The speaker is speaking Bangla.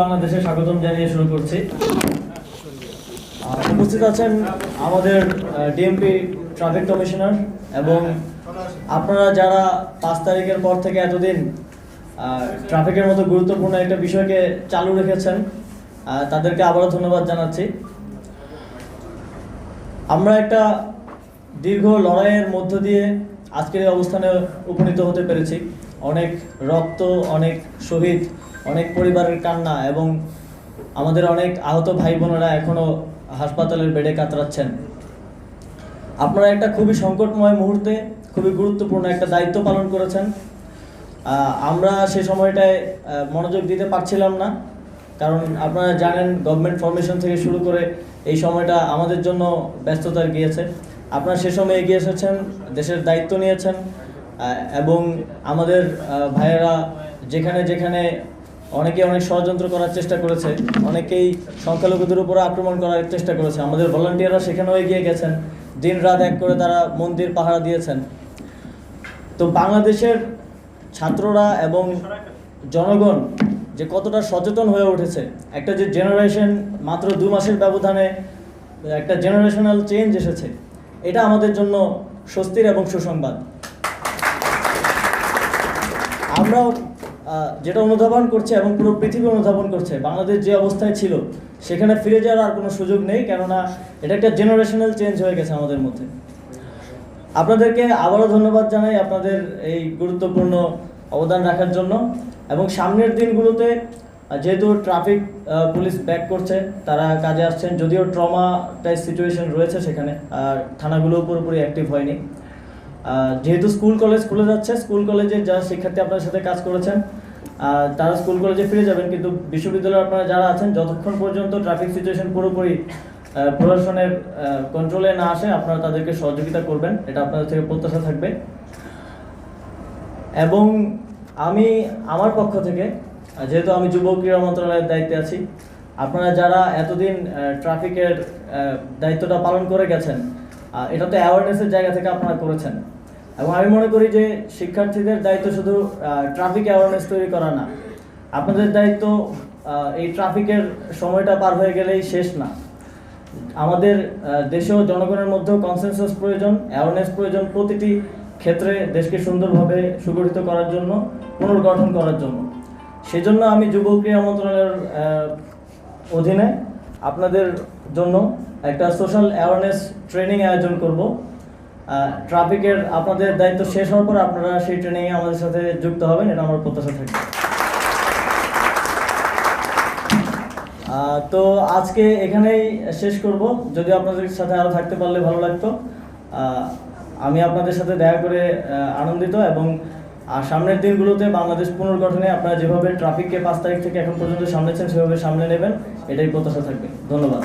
বাংলাদেশে স্বাগতম জানিয়ে শুরু করছি। উপস্থিত আছেন আমাদের ডিএমপি ট্রাফিক কমিশনার এবং আপনারা যারা পাঁচ তারিখের পর থেকে এতদিন ট্রাফিকের মতো গুরুত্বপূর্ণ একটা বিষয়কে চালু রেখেছেন তাদেরকে আবারও ধন্যবাদ জানাচ্ছি। আমরা একটা দীর্ঘ লড়াইয়ের মধ্য দিয়ে আজকের এই অবস্থানে উপনীত হতে পেরেছি। অনেক রক্ত, অনেক শহীদ, অনেক পরিবারের কান্না এবং আমাদের অনেক আহত ভাই বোনেরা এখনও হাসপাতালের বেডে কাতরাচ্ছেন। আপনারা একটা খুবই সংকটময় মুহূর্তে খুবই গুরুত্বপূর্ণ একটা দায়িত্ব পালন করেছেন। আমরা সে সময়টায় মনোযোগ দিতে পারছিলাম না, কারণ আপনারা জানেন গভর্নমেন্ট ফরমেশন থেকে শুরু করে এই সময়টা আমাদের জন্য ব্যস্ততার গিয়েছে। আপনারা সে সময় এগিয়ে এসেছেন, দেশের দায়িত্ব নিয়েছেন এবং আমাদের ভাইয়েরা যেখানে যেখানে অনেকে অনেক ষড়যন্ত্র করার চেষ্টা করেছে, অনেকেই সংখ্যালঘুদের উপরে আক্রমণ করার চেষ্টা করেছে। আমাদের ভলান্টিয়াররা সেখানেও এগিয়ে গেছেন। দিন রাত এক করে তারা মন্দির পাহারা দিয়েছেন। তো বাংলাদেশের ছাত্ররা এবং জনগণ যে কতটা সচেতন হয়ে উঠেছে, একটা যে জেনারেশন মাত্র দু মাসের ব্যবধানে একটা জেনারেশনাল চেঞ্জ এসেছে, এটা আমাদের জন্য স্বস্তির এবং সুসংবাদ। আমরাও যেটা অনুধাবন করছে এবং পুরো পৃথিবী অনুধাবন করছে, বাংলাদেশ যে অবস্থায় ছিল, সেখানে ফিরে যাওয়ার আর কোনো সুযোগ নেই, কেননা এটা একটা জেনারেশনাল চেঞ্জ হয়ে গেছে আমাদের মধ্যে। আপনাদেরকে আবারও ধন্যবাদ জানাই আপনাদের এই গুরুত্বপূর্ণ অবদান রাখার জন্য এবং সামনের দিনগুলোতে যেহেতু ট্রাফিক পুলিশ ব্যাক করছে, তারা কাজে আসছেন, যদিও ট্রমা টাইপ সিচুয়েশন রয়েছে সেখানে, আর থানাগুলো পুরোপুরি অ্যাক্টিভ হয়নি। যেহেতু স্কুল কলেজ খুলে যাচ্ছে, স্কুল কলেজে যারা শিক্ষার্থী আপনার সাথে কাজ করেছেন তারা স্কুল কলেজে ফিরে যাবেন, কিন্তু বিশ্ববিদ্যালয়ে আপনারা যারা আছেন, যতক্ষণ পর্যন্ত ট্রাফিক সিচুয়েশন পুরোপুরি প্রশাসনের কন্ট্রোলে না আসে, আপনারা তাদেরকে সহযোগিতা করবেন, এটা আপনাদের থেকে প্রত্যাশা থাকবে। এবং আমি, আমার পক্ষ থেকে যেহেতু আমি যুব ক্রীড়া মন্ত্রণালয়ের দায়িত্বে আছি, আপনারা যারা এতদিন ট্রাফিকের দায়িত্বটা পালন করে গেছেন এটা তো অ্যাওয়ারনেসের জায়গা থেকে আপনারা করেছেন। এবং আমি মনে করি যে শিক্ষার্থীদের দায়িত্ব শুধু ট্রাফিক অ্যাওয়ারনেস তৈরি করা না। আপনাদের দায়িত্ব এই ট্রাফিকের সময়টা পার হয়ে গেলেই শেষ না। আমাদের দেশেও জনগণের মধ্যেও কনসেনসাস প্রয়োজন অ্যাওয়ারনেস প্রয়োজন প্রতিটি ক্ষেত্রে দেশকে সুন্দরভাবে সুগঠিত করার জন্য, পুনর্গঠন করার জন্য। সেজন্য আমি যুব ক্রীড়া মন্ত্রণালয়ের অধীনে আপনাদের জন্য একটা সোশ্যাল অ্যাওয়ারনেস ট্রেনিং আয়োজন করব। ট্রাফিকের আপনাদের দায়িত্ব শেষ হওয়ার পর আপনারা সেই ট্রেনিংয়ে আমাদের সাথে যুক্ত হবেন, এটা আমার প্রত্যাশা থাকবে। তো আজকে এখানেই শেষ করব। যদি আপনাদের সাথে আরও থাকতে পারলে ভালো লাগতো। আমি আপনাদের সাথে দেখা করে আনন্দিত এবং আর সামনের দিনগুলোতে বাংলাদেশ পুনর্গঠনে আপনারা যেভাবে ট্রাফিককে পাঁচ তারিখ থেকে এখন পর্যন্ত সামলেছেন, সেভাবে সামলে নেবেন, এটাই প্রত্যাশা থাকবে। ধন্যবাদ।